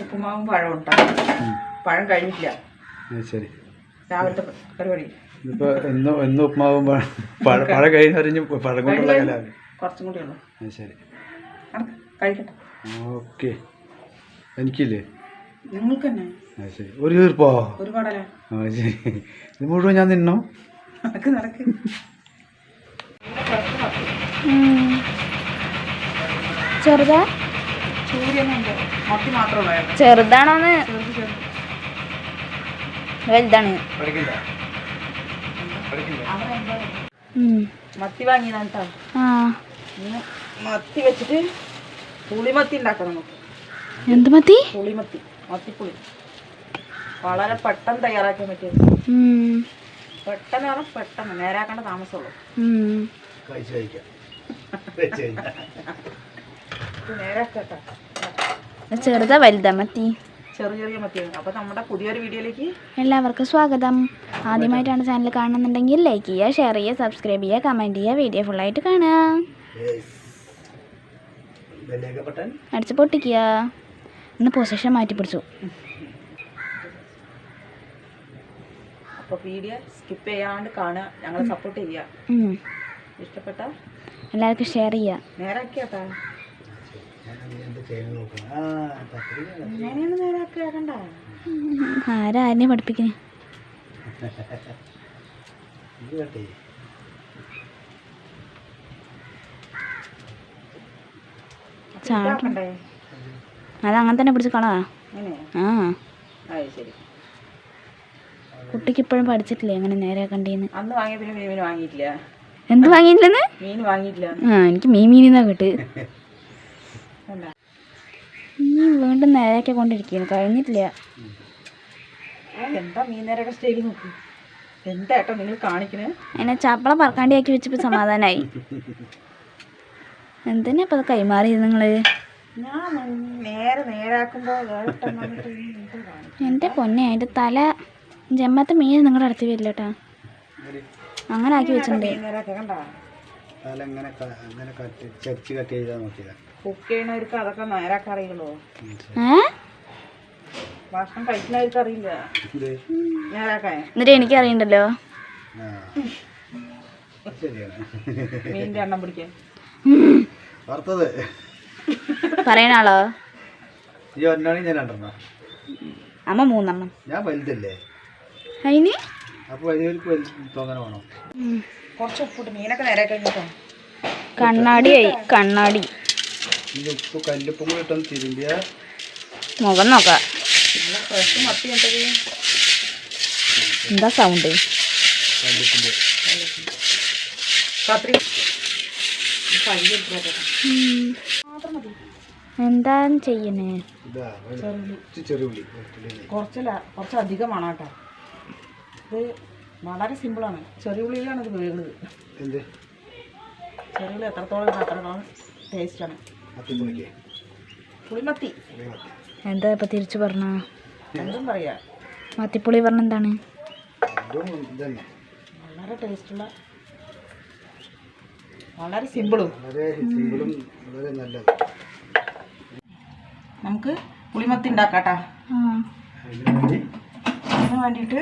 ഉപ്പുമാവും പഴവും ഉണ്ടാകും പഴം കഴിഞ്ഞില്ല ശരി. രാവിലത്തെ പരിപാടി. ഇപ്പൊ എന്നും എന്നും ഉപ്മാവും പഴ പഴ- പഴം കഴിഞ്ഞ് അറിഞ്ഞ് പഴം കൊണ്ടുള്ള കലാ കുറച്ചും കൂടി ഉള്ളു. അത് ശരി. നടക്ക്, കഴിക്കട്ടെ. ഓക്കെ. എനിക്കില്ലേ? നിങ്ങൾക്ക് തന്നെ. ശരി. ഒരു തീർപ്പോ ആ ശരി. ഇത് മുഴുവൻ ഞാൻ നിന്നോ നടക്ക്. നടക്ക് ചെറുതാ? ചെറുതാണോന്ന്? ചെറുത് ചെറുത്. വലുതാണ്. മത്തി വാങ്ങിയതാണ് കേട്ടോ മത്തി വെച്ചിട്ട് പുളിമത്തി ഉണ്ടാക്കണം നമുക്ക്. എന്ത് മത്തി? പുളിമത്തി. മത്തിപ്പുളി. വളരെ പെട്ടെന്ന് തയ്യാറാക്കാൻ പറ്റിയത്. പെട്ടെന്ന് പറഞ്ഞാൽ പെട്ടെന്ന് നേരാക്കേണ്ട താമസമുള്ളൂ. ഉം. കഴിച്ച് കഴിക്കാം. ചെറുതാ വലുതാ മത്തി ചെറിയ ചെറിയ മത്തിയാണ് അപ്പോൾ നമ്മുടെ പുതിയൊരു വീഡിയോയിലേക്ക് എല്ലാവർക്കും സ്വാഗതം. ആദ്യമായിട്ടാണ് ചാനൽ കാണുന്നുണ്ടെങ്കിൽ ലൈക്ക് ചെയ്യുക ഷെയർ ചെയ്യുക സബ്സ്ക്രൈബ് ചെയ്യുക കമന്റ് ചെയ്യുക വീഡിയോ ഫുള്ളായിട്ട് കാണുക. ബെല്ലേക്കപ്പെട്ടൻ അടിച്ച് പൊട്ടിക്കുക. ഇന്ന് പൊസിഷൻ മാറ്റി പിടിച്ചു. അപ്പോൾ വീഡിയോ സ്കിപ്പ് ചെയ്യാണ്ട് കാണുക. ഞങ്ങളെ സപ്പോർട്ട് ചെയ്യുക. ഇഷ്ടപ്പെട്ട? എല്ലാവർക്കും ഷെയർ ചെയ്യുക. നേരാക്കിയാട്ടാ. ആരാ പഠിപ്പിക്കുന്നേ അത് അങ്ങനെ തന്നെ പിടിച്ച് കളാ. ആ. കുട്ടിക്ക് ഇപ്പോഴും പഠിച്ചിട്ടില്ലേ അങ്ങനെ നേരെ കണ്ടീന്ന് അന്ന് വാങ്ങിയ പിന്നെ മീൻ വാങ്ങിയിട്ടില്ല. എന്ത് വാങ്ങിയിട്ടില്ലെന്ന്? മീൻ വാങ്ങിയിട്ടില്ല. ആ എനിക്ക് മീൻ മീനിന്നാ കിട്ടി. അല്ല വീണ്ടും നേരെയൊക്കെ കൊണ്ടിരിക്കുകയാണ്. കഴിഞ്ഞിട്ടില്ല. എന്താ മീൻ നേരൊക്കെ സ്റ്റൈൽ നോക്ക്. എന്താ ഏട്ടാ നിങ്ങൾ കാണിക്കണേ? അതിനെ ചപ്പള പറക്കാണ്ടിയാക്കി വെച്ചപ്പോൾ സമാധാനമായി എന്തിനാ ഇപ്പം കൈമാറിയത് നിങ്ങൾ ഞാൻ നേരെ നേരാക്കുമ്പോൾ? എന്റെ പൊന്നെ അതിന്റെ തല ജമ്മത്തെ മീൻ നിങ്ങളുടെ അടുത്ത് വരില്ല കേട്ടാ അങ്ങനെ ആക്കി വെച്ചിട്ടുണ്ട്. കുക്ക് ചെയ്യണവർക്ക് അതൊക്കെ നേരാക്കാൻ അറിയുള്ളൂ ഭക്ഷണം കഴിക്കുന്നവർക്ക് അറിയില്ല. നേരാക്കാൻ. എന്നിട്ട് എനിക്ക് അറിയണ്ടല്ലോ? മീനിന്റെ എണ്ണം പിടിക്കാൻ പറയണാളോ അമ്മ മൂന്നെണ്ണം. ഞാൻ വലുതല്ലേ? അതിന് കുറച്ച് ഉപ്പിട്ട് മീനൊക്കെ കണ്ണാടിയായി കണ്ണാടി. ഉപ്പ് കല്ലുപ്പും കൂടി ഇട്ടൊന്ന് തിരുമ്പിയ. മുഖം നോക്കാം. എന്താ സൗണ്ട് എന്താണ് ചെയ്യണേ ഇതാ. കുറച്ചല്ല കുറച്ച് അധികമാണ് കേട്ടോ. ഇത് വളരെ സിമ്പിളാണ് ചെറിയ ഉള്ളിയിലാണ് ഇത് വേകുന്നത് എന്ത്? ചെറിയ ഉള്ളി എത്രത്തോളം ടേസ്റ്റ് അത്രത്തോളം ടേസ്റ്റാണ് അത്തിപ്പൊളിക്ക് പുളിമത്തി. എന്താ ഇപ്പം തിരിച്ചു പറഞ്ഞ? എന്തും പറയാ. മത്തിപ്പുളി പറഞ്ഞ എന്താണ്? വളരെ ടേസ്റ്റുള്ള വളരെ സിമ്പിളും. വളരെ സിമ്പിളും വളരെ നല്ലത്. നമുക്ക് പുളിമത്തി ഉണ്ടാക്കാട്ടാ. അതിന് വേണ്ടി അതിന് വേണ്ടിയിട്ട്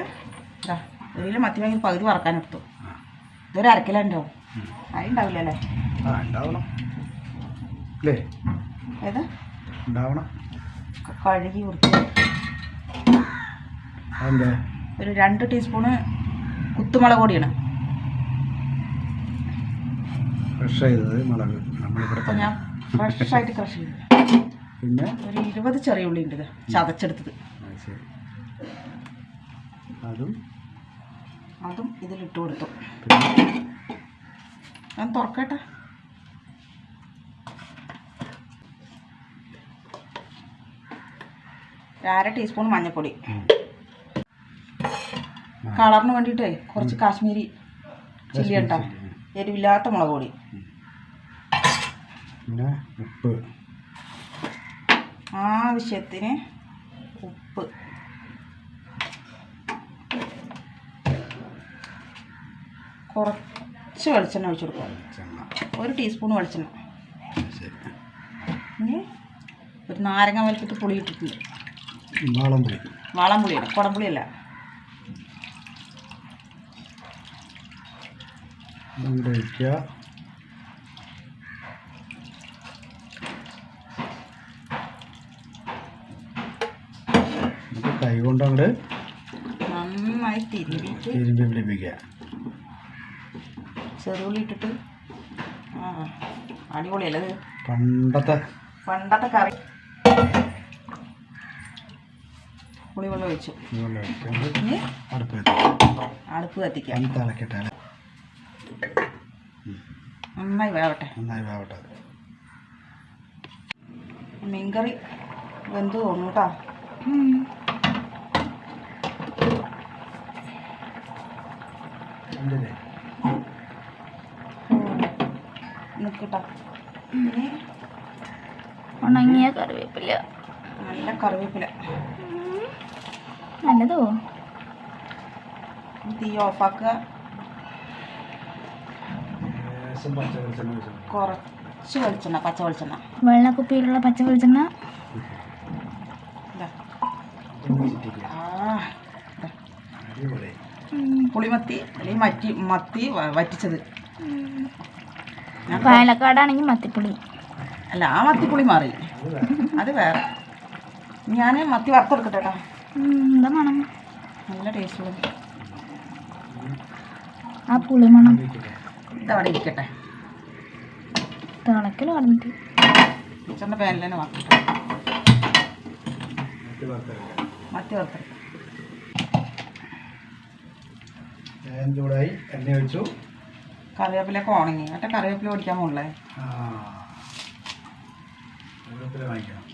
ഇതാ ഇതിൽ മത്തി വാങ്ങി പകുതി വറക്കാൻ എടുത്തു ഇതൊരു അരക്കിലുണ്ടാവും അതുണ്ടാവില്ല അല്ലേ ആ ഉണ്ടാവണം. അല്ലേ ഏത്? ഉണ്ടാവണം. കഴുകി വൃത്തി ഒരു രണ്ട് ടീസ്പൂണ് കുത്തുമുളക് പൊടിയാണ്. ഫ്രഷ് ചെയ്തത് മുളക്. നമ്മളിവിടെ ഞാൻ ഫ്രഷായിട്ട് ക്രഷ് ചെയ്തു. പിന്നെ? ഒരു ഇരുപത് ചെറിയ ഉള്ളി ഉണ്ട് ചതച്ചെടുത്തത്. അതും അതും? ഇതിലിട്ട് കൊടുത്തു. ഞാൻ തുറക്കട്ടെ? അര ടീസ്പൂൺ മഞ്ഞൾപ്പൊടി. കളറിന് വേണ്ടിയിട്ടേ കുറച്ച് കാശ്മീരി ചില്ലി ഉണ്ട? എരിവില്ലാത്ത മുളക് പൊടി. ഉപ്പ്. ആവശ്യത്തിന് ഉപ്പ്. കുറച്ച് വെളിച്ചെണ്ണ ഒഴിച്ചു കൊടുക്കുക. ഒരു ടീസ്പൂൺ വെളിച്ചെണ്ണ. ഇനി ഒരു നാരങ്ങ വലിക്കിട്ട് പുളി ഇട്ടിട്ടുണ്ട് നാളം വാളംപുളിയാണ് കുടംപുളിയല്ല. വയ്ക്കുക കൈ കൊണ്ട് അങ്ങോട്ട് നന്നായി തിരുമ്പി പിടിപ്പിക്കുക. ഇട്ടിട്ട്. ആ അടിപൊളിയല്ലേ പണ്ടത്തെ പണ്ടത്തെ കറി. പുളിവെള്ളം ഒഴിച്ചു. അടുപ്പ് കത്തിക്കാം. നന്നായി വേവട്ടെ. നന്നായി വേവട്ടെ. മീൻകറി വെന്ത് തോന്നും കേട്ടോ? നിൽക്കട്ടോ ഉണങ്ങിയ കറിവേപ്പില. നല്ല കറിവേപ്പില. നല്ലതോ? തീ ഓഫാക്കുക. കുറച്ച് വെളിച്ചെണ്ണ പച്ച വെളിച്ചെണ്ണ. വെള്ളക്കുപ്പിയിലുള്ള പച്ച വെളിച്ചെണ്ണ? പുളിമത്തി അല്ലെങ്കിൽ മറ്റി മത്തി വറ്റിച്ചത്. പാലക്കാടാണെങ്കിൽ മത്തിപ്പുളി അല്ല ആ മത്തിപ്പുളി മാറി. അത് വേറെ. ഞാൻ മത്തി വറുത്തെടുക്കട്ടെ കേട്ടോ എന്താ മണം? നല്ല ടേസ്റ്റുള്ളത് ആ പുളി മണം. ഇതവിടെ ഇരിക്കട്ടെ. തിളക്കൽ കടന്നിട്ട് കിച്ചറിന്റെ പാനിൽ തന്നെ മത്തി. വറുത്തെടുക്കാം തേൻ ചൂടായി എണ്ണ ഒഴിച്ചു. കറിവേപ്പിലൊക്കെ ഉണങ്ങി. മറ്റേ കറിവേപ്പില ഓടിക്കാൻ പോകണല്ലേ കറിവേപ്പില വാങ്ങിക്കണം.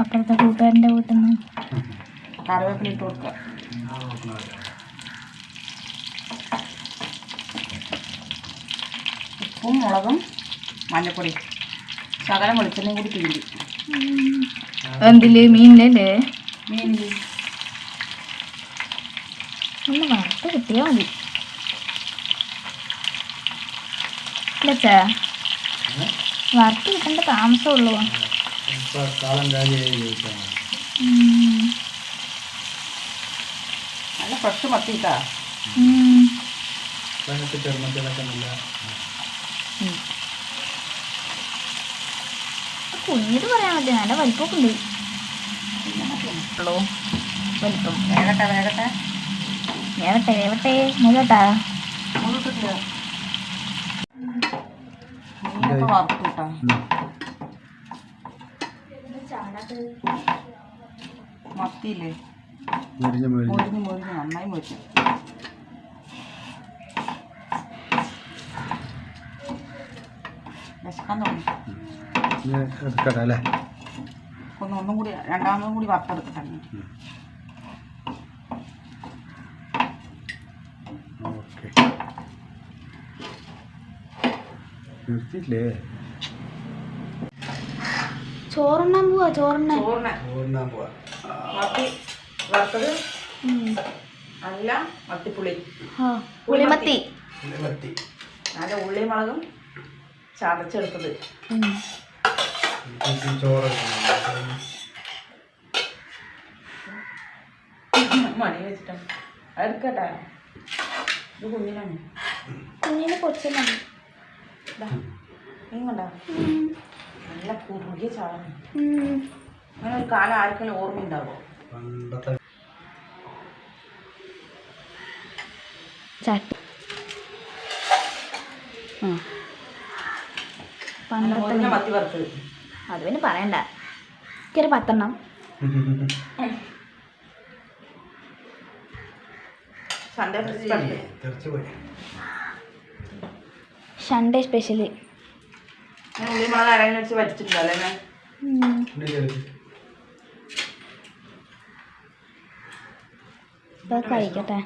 അപ്പുറത്തെ കൂട്ടുകാരന്റെ വീട്ടിൽ നിന്ന് കറിവേപ്പില ഇട്ട് കൊടുക്കുക. ഉപ്പും മുളകും മഞ്ഞപ്പൊടി ശകലം വെളിച്ചെണ്ണയും കൂടി പിഴിഞ്ഞ്. എന്തിൽ മീനിലല്ലേ മീനിൽ ഒന്ന് വറുത്ത് കിട്ടിയാൽ മതി. ഇല്ലച്ചാ? വറുത്ത് കിട്ടേണ്ട താമസമുള്ളൂ. ഇപ്പൊ കാലം മതി. ഉം. നല്ല ഫ്രഷ് മത്തി ഇട്ടാ ഉം. ഇപ്പോഴത്തെ ചെറുമത്തിലൊക്കെ നല്ല കുഞ്ഞിത് പറയാൻ പറ്റില്ല. നല്ല വലിപ്പമൊക്കെ ഉണ്ട് വലിപ്പം. വേഗട്ടെ വേഗട്ടെ. വേവട്ടെ വേവട്ടെ മുതട്ടാ. മുഴുത്തിട്ടില്ല മീനൊക്കെ വറുത്ത് കിട്ടാ മത്തിയില്ലേ? മുരിഞ്ഞ് മുരിഞ്ഞ്. മൊരിഞ്ഞ് നന്നായി മൊരിഞ്ഞു. വിശക്കാൻ ഇത് എടുക്കട്ടെ അല്ലേ? ഒന്ന് ഒന്നും കൂടി രണ്ടാമതും കൂടി വറുത്തെടുക്കട്ടെ ഓക്കെ. നിർത്തിയില്ലേ ചോറുണ്ണാൻ പോവാ ചോറുണ്ണാൻ. ചോറിന് ചോറിനാൻ പോവാ. മത്തി വറുത്തത്. നല്ല മത്തിപ്പുളി. ആ പുളിമത്തി. മത്തി നല്ല ഉള്ളി മുളകും ചതച്ചെടുത്തത്. ഉം. ചോറ് മണി വെച്ചിട്ടാണ് എടുക്കട്ടെ. ഇത് കുഞ്ഞിനാണ്. കുഞ്ഞിന് നീ കണ്ടോ? നല്ല കുറുകിയ ചാളാണ്. അങ്ങനെ ഒരു കാലം ആർക്കെങ്കിലും ഓർമ്മയുണ്ടാവോ? ചട്ടി ആ. പണ്ടത്തെ മുരിഞ്ഞ മത്തി വറുത്തത് അത് പിന്നെ പറയണ്ട. ചെറിയ പത്തെണ്ണം. സൺഡേ സ്പെഷ്യൽ ഞാൻ ഉള്ളി മുളക് അരങ്ങി വെച്ച് വരച്ചിട്ടില്ല അല്ലേ? ഞാൻ. ഇപ്പൊ കഴിക്കട്ടെ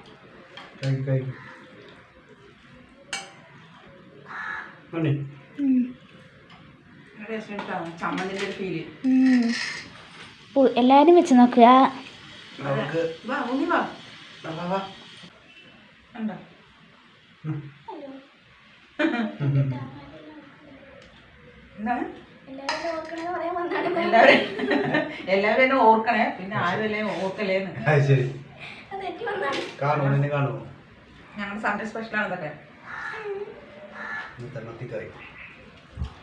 എല്ലാരും വെച്ച് നോക്കുക. നമുക്ക് എന്താണ്? എല്ലാവരും എല്ലാവരും എന്നെ ഓർക്കണേ. പിന്നെ ആരുമല്ലേ ഓർക്കലേന്ന്. അത് ശരി. കാണുമോ? ഞങ്ങളുടെ സൺഡേ സ്പെഷ്യലാണ് ഇതൊക്കെ.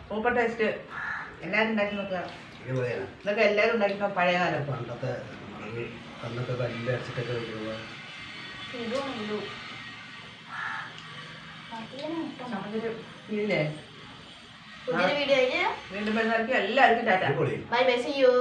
സൂപ്പർ ടേസ്റ്റ് എല്ലാവരും ഉണ്ടാക്കി നോക്കുക. ഇതുപോലെയാണ്. ഇതൊക്കെ എല്ലാവരും ഉണ്ടാക്കി പഴയ കാലം പണ്ടത്തെ പണ്ടത്തെ കല്ലിൽ അരച്ചിട്ടൊക്കെ ഇല്ലേ? വീഡിയോയിൽ വീണ്ടും എല്ലാവർക്കും tata. Bye bye see you